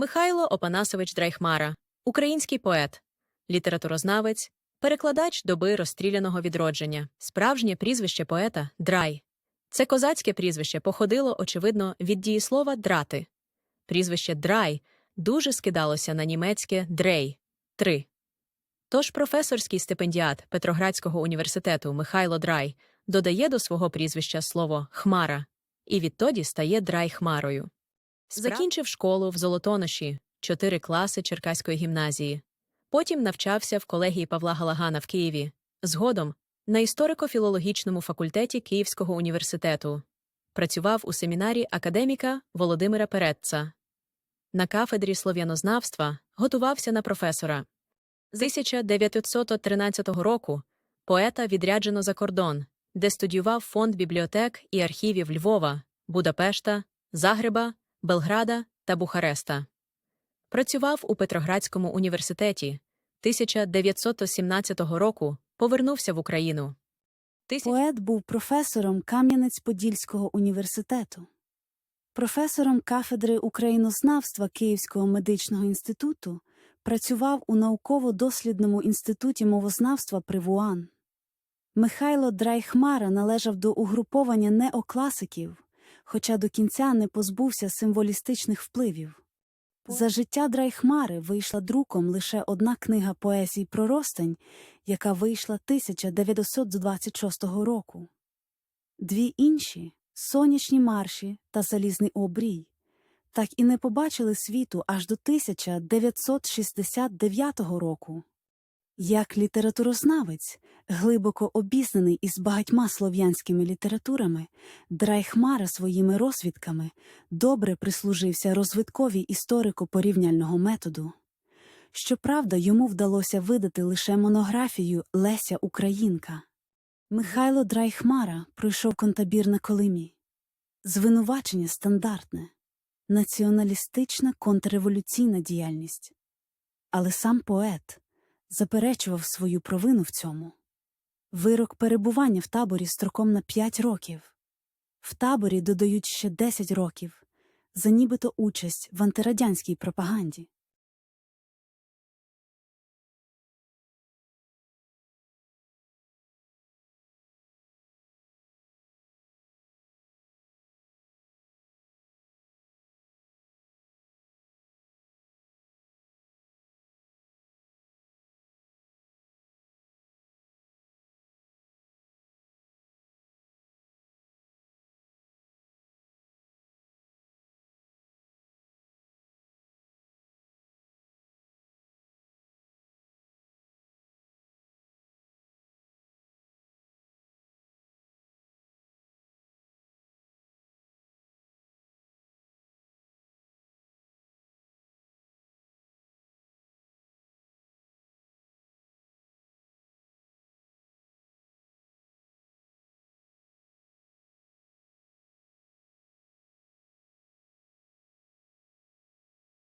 Михайло Опанасович Драйхмара, український поет, літературознавець, перекладач доби розстріляного відродження, справжнє прізвище поета Драй. Це козацьке прізвище походило, очевидно, від дієслова драти. Прізвище Драй дуже скидалося на німецьке дрей три. Тож професорський стипендіат Петроградського університету Михайло Драй додає до свого прізвища слово хмара і відтоді стає Драй Хмарою. Закінчив школу в Золотоноші, чотири класи Черкаської гімназії. Потім навчався в колегії Павла Галагана в Києві, згодом на історико-філологічному факультеті Київського університету. Працював у семінарі академіка Володимира Перетца. На кафедрі слов'янознавства готувався на професора. З 1913 року поета відряджено за кордон, де студіював фонд бібліотек і архівів Львова, Будапешта, Загреба, Белграда та Бухареста. Працював у Петроградському університеті. 1917 року повернувся в Україну. Тисяч- Поет був професором Кам'янець-Подільського університету, професором кафедри українознавства Київського медичного інституту, працював у науково-дослідному інституті мовознавства при ВУАН. Михайло Драйхмара належав до угруповання неокласиків, хоча до кінця не позбувся символістичних впливів. За життя Драйхмари вийшла друком лише одна книга поезій про Ростень, яка вийшла 1926 року. Дві інші сонячні марші та залізний обрій так і не побачили світу аж до 1969 року. Як літературознавець, глибоко обізнаний із багатьма слов'янськими літературами, Драйхмара своїми розвідками добре прислужився розвиткові історико-порівняльного методу. Щоправда, йому вдалося видати лише монографію Леся Українка. Михайло Драйхмара пройшов контабір на Колимі. Звинувачення стандартне націоналістична контрреволюційна діяльність. Але сам поет заперечував свою провину в цьому. Вирок перебування в таборі строком на 5 років. В таборі додають ще 10 років за нібито участь в антирадянській пропаганді.